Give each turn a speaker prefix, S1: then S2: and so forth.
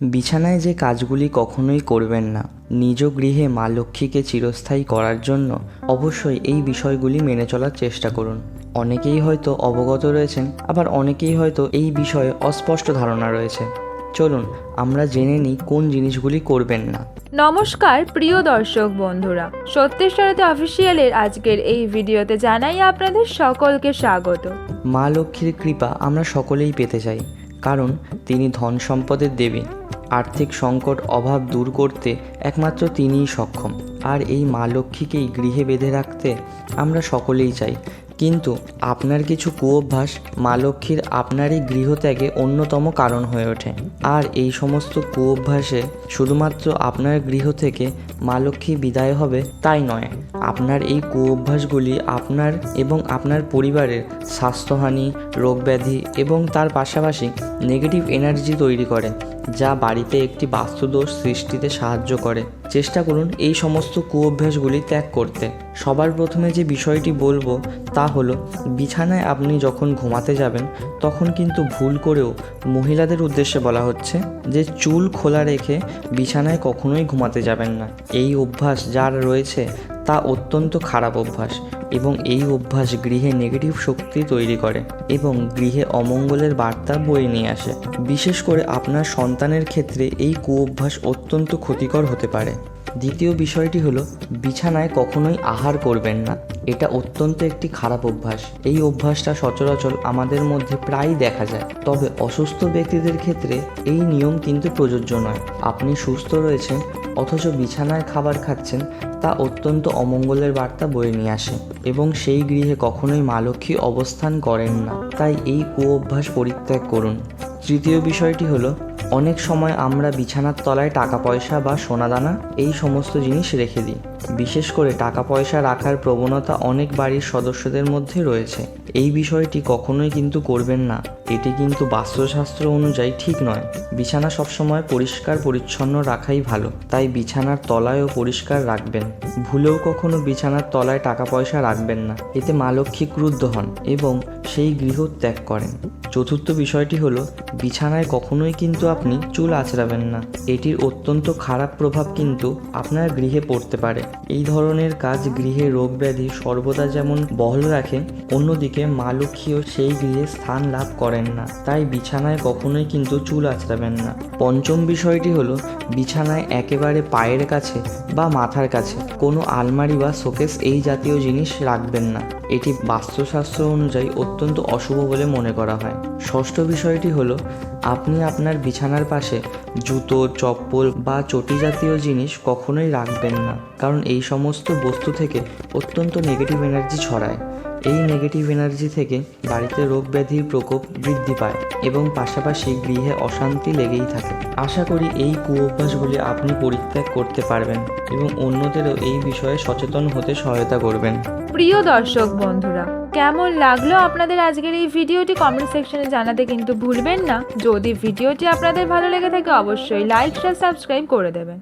S1: বিছানায় যে কাজগুলি কখনোই করবেন না নিজ গৃহে মা লক্ষ্মীকে চিরস্থায়ী করার জন্য অবশ্যই এই বিষয়গুলি মেনে চলার চেষ্টা করুন। অনেকেই হয়তো অবগত রয়েছেন আবার অনেকেই হয়তো এই বিষয়ে অস্পষ্ট ধারণা রয়েছে। চলুন আমরা জেনে নিই কোন জিনিসগুলি করবেন না।
S2: নমস্কার প্রিয় দর্শক বন্ধুরা। সত্যের সারথী অফিসিয়ালের আজকের এই ভিডিওতে জানাই আপনাদের সকলকে স্বাগত।
S1: মা লক্ষ্মীর কৃপা আমরা সকলেই পেতে চাই কারণ তিনি ধন সম্পদের দেবী। আর্থিক সংকট, অভাব দূর করতে একমাত্র তিনিই সক্ষম। আর এই মা লক্ষ্মীকেই গৃহে বেঁধে রাখতে আমরা সকলেই চাই। কিন্তু আপনার কিছু কুঅভ্যাস মা লক্ষ্মীর আপনারই গৃহত্যাগে অন্যতম কারণ হয়ে ওঠে। আর এই সমস্ত কুঅভ্যাসে শুধুমাত্র আপনার গৃহ থেকে মা লক্ষ্মী বিদায় হবে তাই নয়। আপনার এই কুঅভ্যাসগুলি আপনার এবং আপনার পরিবারের স্বাস্থ্যহানি, রোগব্যাধি এবং তার পাশাপাশি নেগেটিভ এনার্জি তৈরি করে। যা বাড়িতে একটি বাস্তুদোষ সৃষ্টিতে সাহায্য করে। চেষ্টা করুন এই সমস্ত কুঅভ্যাসগুলি ত্যাগ করতে। সবার প্রথমে যে বিষয়টি বলব তা হলো, বিছানায় আপনি যখন ঘুমাতে যাবেন, তখন কিন্তু ভুল করেও মহিলাদের উদ্দেশ্যে বলা হচ্ছে যে, চুল খোলা রেখে বিছানায় কখনোই ঘুমাতে যাবেন না। এই অভ্যাস যার রয়েছে তা অত্যন্ত খারাপ অভ্যাস। এবং এই অভ্যাস গৃহে নেগেটিভ শক্তি তৈরি করে এবং গৃহে অমঙ্গলের বার্তা বয়ে নিয়ে আসে। বিশেষ করে আপনার সন্তানের ক্ষেত্রে এই কুঅভ্যাস অত্যন্ত ক্ষতিকর হতে পারে। দ্বিতীয় বিষয়টি হলো, বিছানায় কখনোই আহার করবেন না। এটা অত্যন্ত একটি খারাপ অভ্যাস। এই অভ্যাসটা সচরাচর আমাদের মধ্যে প্রায়ই দেখা যায়। তবে অসুস্থ ব্যক্তিদের ক্ষেত্রে এই নিয়ম কিন্তু প্রযোজ্য নয়। আপনি সুস্থ রয়েছেন, অথচ বিছানায় খাবার খাচ্ছেন, তা অত্যন্ত অমঙ্গলের বার্তা বয়ে নিয়ে আসে এবং সেই গৃহে কখনোই মা লক্ষ্মী অবস্থান করেন না। তাই এই কুঅভ্যাস পরিত্যাগ করুন। তৃতীয় বিষয়টি হলো অনেক সময় আমরা বিছানার তলায় টাকা পয়সা বা সোনাদানা এই সমস্ত জিনিস রেখে দিই। বিশেষ করে টাকা পয়সা রাখার প্রবণতা অনেক বাড়ির সদস্যদের মধ্যে রয়েছে। এই বিষয়টি কখনোই কিন্তু করবেন না। এটি কিন্তু বাস্তুশাস্ত্র অনুযায়ী ঠিক নয়। বিছানা সবসময় পরিষ্কার, পরিচ্ছন্ন রাখাই ভালো। তাই বিছানার তলায়ও পরিষ্কার রাখবেন। ভুলেও কখনো বিছানার তলায় টাকা পয়সা রাখবেন না। এতে মা লক্ষ্মী ক্রুদ্ধ হন এবং সেই গৃহ ত্যাগ করেন। চতুর্থ বিষয়টি হলো, বিছানায় কখনোই কিন্তু আপনি চুল আঁচড়াবেন না। এটির অত্যন্ত খারাপ প্রভাব কিন্তু আপনার গৃহে পড়তে পারে। এই ধরনের কাজ গৃহে রোগ ব্যাধি সর্বদা যেমন বহল রাখে, অন্যদিকে মা লক্ষ্মীও সেই গৃহে স্থান লাভ করেন না। তাই বিছানায় কখনোই কিন্তু চুল আঁচড়াবেন না। পঞ্চম বিষয়টি হলো বিছানায় একেবারে পায়ের কাছে বা মাথার কাছে কোনো আলমারি বা শোকেস এই জাতীয় জিনিস রাখবেন না। এটি বাস্তুশাস্ত্র অনুযায়ী অত্যন্ত অশুভ বলে মনে করা হয়। ষষ্ঠ বিষয়টি হলো, আপনি আপনার বিছানার পাশে জুতো, চপ্পল বা চটি জাতীয় জিনিস কখনোই রাখবেন না, কারণ এই সমস্ত বস্তু থেকে অত্যন্ত নেগেটিভ এনার্জি ছড়ায়। এই নেগেটিভ এনার্জি থেকে বাড়িতে রোগ ব্যাধির প্রকোপ বৃদ্ধি পায় এবং পাশাপাশি গৃহে অশান্তি লেগেই থাকে। আশা করি এই কুঅভ্যাসগুলি আপনি পরিত্যাগ করতে পারবেন এবং অন্যদেরও এই বিষয়ে সচেতন হতে সহায়তা করবেন।
S2: প্রিয় দর্শক বন্ধুরা, কেমন লাগল আপনাদের আজকের এই ভিডিওটি কমেন্ট সেকশনে জানাতে কিন্তু ভুলবেন না। যদি ভিডিওটি আপনাদের ভালো লেগে থাকে, অবশ্যই লাইক শেয়ার সাবস্ক্রাইব করে দেবেন।